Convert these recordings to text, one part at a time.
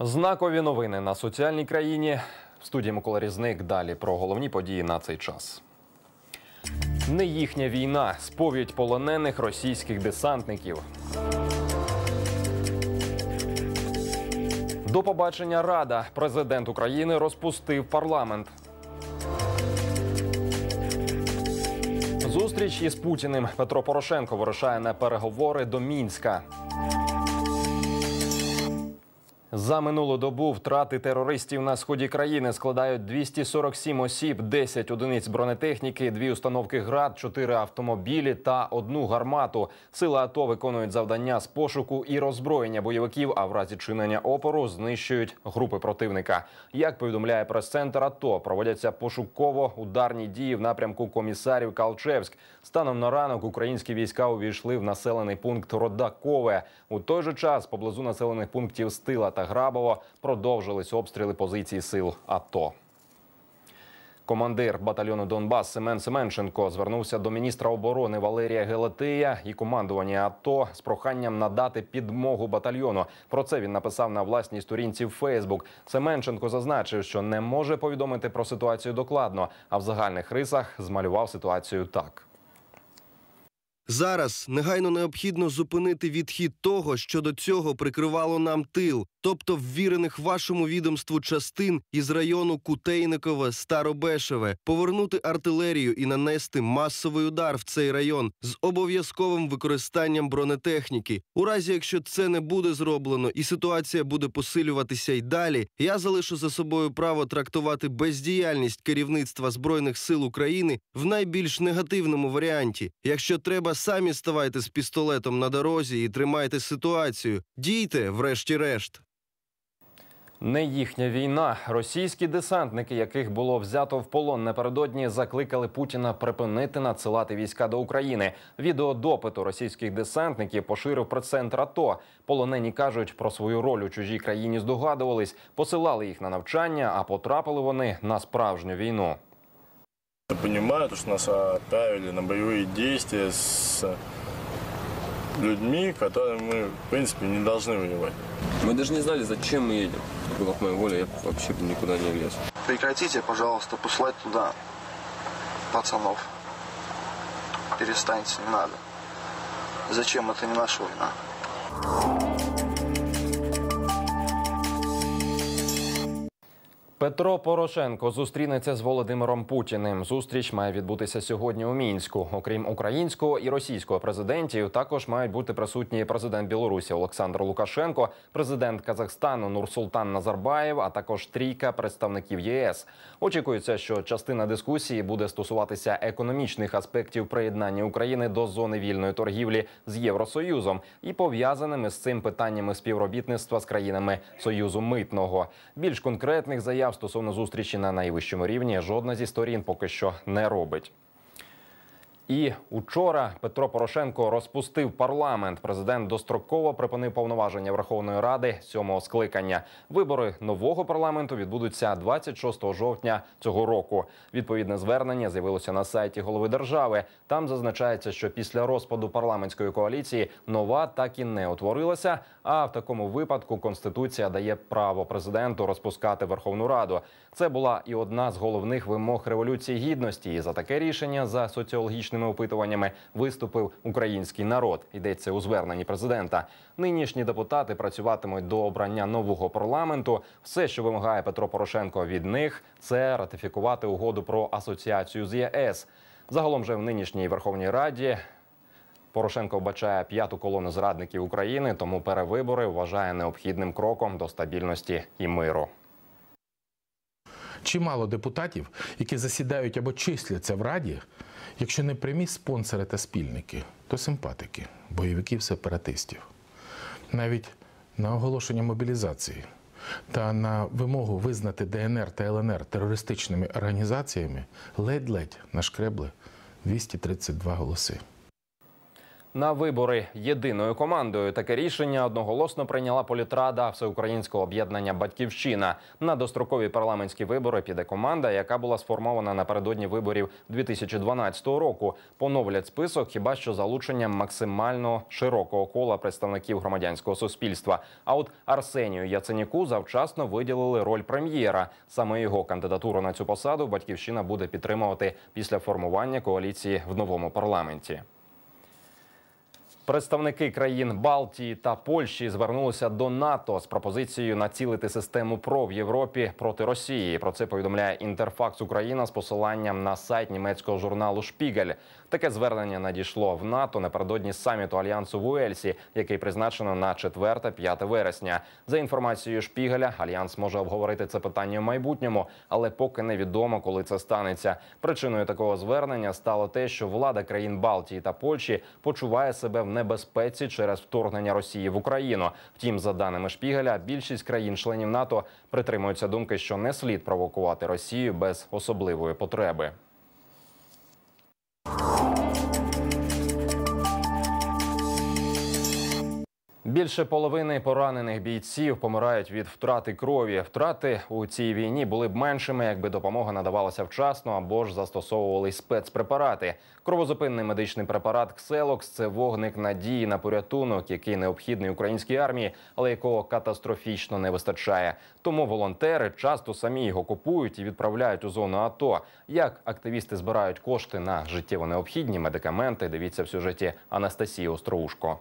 Знакові новини на соціальній країні. В студії Микола Різник. Далі про головні події на цей час. Не їхня війна. Сповідь полонених російських десантників. До побачення Рада. Президент України розпустив парламент. Зустріч із Путіним Петро Порошенко вирушає на переговори до Мінська. За минулу добу втрати терористів на сході країни складають 247 осіб, 10 одиниць бронетехніки, дві установки ГРАД, 4 автомобілі та одну гармату. Сили АТО виконують завдання з пошуку і роззброєння бойовиків, а в разі чинення опору знищують групи противника. Як повідомляє прес-центр АТО, проводяться пошуково-ударні дії в напрямку комісарів Калчевськ. Станом на ранок українські війська увійшли в населений пункт Родакове. У той же час поблизу населених пунктів Стила та Грабово продовжились обстріли позицій сил АТО. Командир батальйону Донбас Семен Семенченко звернувся до міністра оборони Валерія Гелетея і командування АТО з проханням надати підмогу батальйону. Про це він написав на власній сторінці в Фейсбук. Семенченко зазначив, що не може повідомити про ситуацію докладно, а в загальних рисах змалював ситуацію так. Зараз негайно необхідно зупинити відхід того, що до цього прикривало нам тил, тобто ввірених вашому відомству частин із району Кутейникове, Старобешеве, повернути артилерію і нанести масовий удар в цей район з обов'язковим використанням бронетехніки. У разі, якщо це не буде зроблено і ситуація буде посилюватися й далі, я залишу за собою право трактувати бездіяльність керівництва збройних сил України в найбільш негативному варіанті. Якщо треба, самі ставайте з пістолетом на дорозі і тримайте ситуацію. Дійте, врешті-решт. Не їхня війна. Російські десантники, яких було взято в полон напередодні, закликали Путіна припинити надсилати війська до України. Відео допиту російських десантників поширив прес-центр АТО. Полонені кажуть про свою роль у чужій країні. Здогадувались, посилали їх на навчання, а потрапили вони на справжню війну. Понимают, что нас отправили на боевые действия с людьми, которыми мы, в принципе, не должны воевать. Мы даже не знали, зачем мы едем. Было в моей воле, я вообще бы никуда не лез. Прекратите, пожалуйста, посылать туда пацанов. Перестаньте, не надо. Зачем? Это не наша война. Петро Порошенко зустрінеться з Володимиром Путіним. Зустріч має відбутися сьогодні у мінську. Окрім українського і російського президентів, також мають бути присутні президент Білорусі Олександр Лукашенко, президент Казахстану Нурсултан Назарбаєв, а також трійка представників ЄС. Очікується, що частина дискусії буде стосуватися економічних аспектів приєднання України до зони вільної торгівлі з Євросоюзом і пов'язаними з цим питаннями співробітництва з країнами Союзу Митного. Більш конкретних заяв стосовно зустрічі на найвищому рівні жодна зі сторін поки що не робить. І учора Петро Порошенко розпустив парламент. Президент достроково припинив повноваження Верховної Ради сьомого скликання. Вибори нового парламенту відбудуться 26 жовтня цього року. Відповідне звернення з'явилося на сайті голови держави. Там зазначається, що після розпаду парламентської коаліції нова так і не утворилася. А в такому випадку конституція дає право президенту розпускати Верховну Раду. Це була і одна з головних вимог революції гідності. І за таке рішення за соціологічними опитуваннями виступив український народ. Йдеться у зверненні президента. Нинішні депутати працюватимуть до обрання нового парламенту. Все, що вимагає Петро Порошенко від них, це ратифікувати угоду про асоціацію з ЄС. Загалом же в нинішній Верховній Раді. Порошенко вбачає п'яту колону зрадників України, тому перевибори вважає необхідним кроком до стабільності і миру. Чимало депутатів, які засідають або числяться в Раді, якщо не прямі спонсори та спільники, то симпатики, бойовиків-сепаратистів. Навіть на оголошення мобілізації та на вимогу визнати ДНР та ЛНР терористичними організаціями ледь-ледь нашкребли 232 голоси. На вибори єдиною командою таке рішення одноголосно прийняла політрада Всеукраїнського об'єднання Батьківщина. На дострокові парламентські вибори піде команда, яка була сформована напередодні виборів 2012 року. Поновлять список хіба що залученням максимально широкого кола представників громадянського суспільства. А от Арсенію Яценюку завчасно виділили роль прем'єра. Саме його кандидатуру на цю посаду батьківщина буде підтримувати після формування коаліції в новому парламенті. Представники країн Балтії та Польщі звернулися до НАТО з пропозицією націлити систему ПРО в Європі проти Росії. Про це повідомляє Інтерфакс Україна з посиланням на сайт німецького журналу Шпігель. Таке звернення надійшло в НАТО напередодні саміту альянсу в Уельсі, який призначено на 4-5 вересня. За інформацією Шпігеля, альянс може обговорити це питання в майбутньому, але поки невідомо, коли це станеться. Причиною такого звернення стало те, що влада країн Балтії та Польщі почуває себе в небезпеці через вторгнення Росії в Україну. Втім, за даними Шпігеля, більшість країн-членів НАТО притримуються думки, що не слід провокувати Росію без особливої потреби. Більше половини поранених бійців помирають від втрати крові. Втрати у цій війні були б меншими, якби допомога надавалася вчасно або ж застосовували спецпрепарати. Кровозупинний медичний препарат Кселокс це вогник надії на порятунок, який необхідний українській армії, але якого катастрофічно не вистачає. Тому волонтери часто самі його купують і відправляють у зону АТО. Як активісти збирають кошти на життєво необхідні медикаменти? Дивіться в сюжеті Анастасії Остроушко.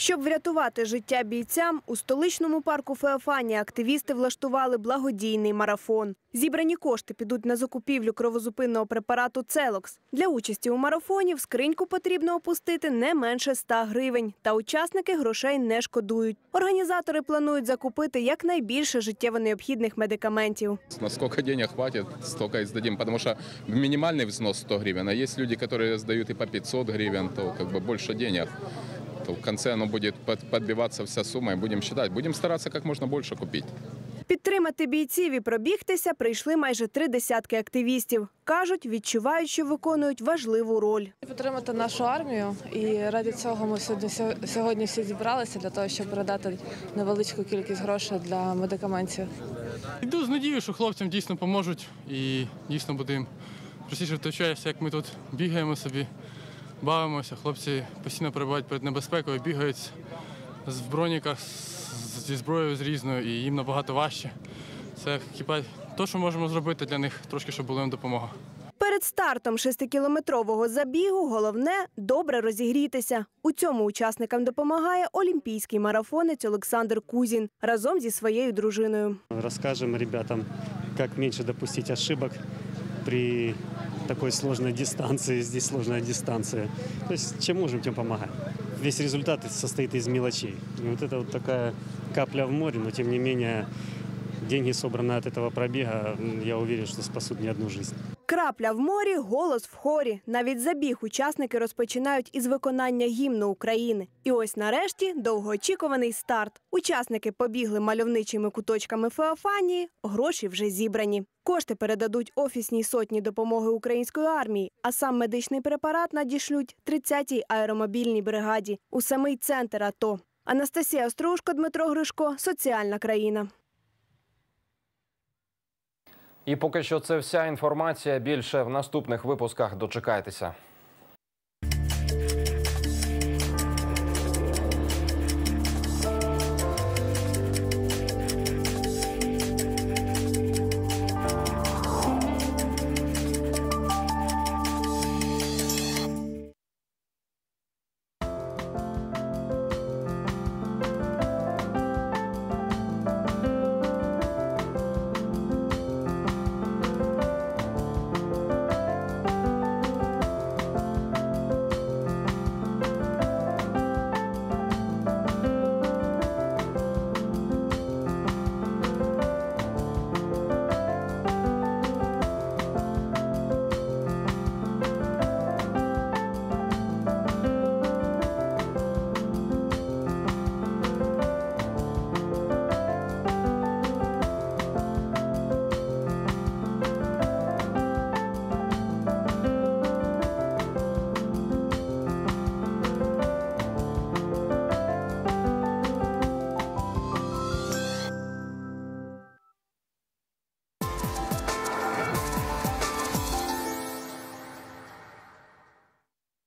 Щоб врятувати життя бійцям, у столичному парку Феофанія активісти влаштували благодійний марафон. Зібрані кошти підуть на закупівлю кровозупинного препарату Целокс. Для участі у марафоні в скриньку потрібно опустити не менше 100 гривень. Та учасники грошей не шкодують. Організатори планують закупити якнайбільше життєво необхідних медикаментів. На сколько денег хватит, столько и сдадим, потому что минимальный взнос 100 гривен, а есть люди, которые сдают и по 500 гривен, то как бы больше денег. То в конце оно будет подбиваться вся сумма, и будем считать. Будем стараться как можно больше купить. Підтримати бійців і пробігтися прийшли майже три десятки активістів. Кажуть, відчувають, що виконують важливу роль. Підтримати нашу армію, і ради цього ми сьогодні сьогодні всі зібралися для того, щоб передати невеличку кількість грошей для медикаментів. Йду з надією, що хлопцям дійсно поможуть і дійсно будемо простіше втрачаємося, як ми тут бігаємо собі, бавимося. Хлопці постійно перебувають перед небезпекою, бігають з броніках, зі зброєю з різною, і їм набагато важче. Це хіба те, що можемо зробити для них, трошки, щоб була їм допомога. Перед стартом шестикілометрового забігу головне добре розігрітися. У цьому учасникам допомагає олімпійський марафонець Олександр Кузін разом зі своєю дружиною. Расскажем ребятам, как меньше допустить ошибок при такой сложной дистанции. Здесь сложная дистанция. То есть чем можем, тем помогаем. Весь результат состоит из мелочей. И вот это вот такая капля в море, но тем не менее деньги, собранные от этого пробега, я уверен, что спасут не одну жизнь. Крапля в морі, голос в хорі. Навіть забіг учасники розпочинають із виконання гімну України. І ось нарешті довгоочікуваний старт. Учасники побігли мальовничими куточками Феофанії, гроші вже зібрані. Кошти передадуть офісній сотні допомоги української армії, а сам медичний препарат надішлють 30-й аеромобільній бригаді у самий центр АТО. Анастасія Острушко, Дмитро Гришко, соціальна країна. І поки що це вся інформація. Більше в наступних випусках дочекайтеся.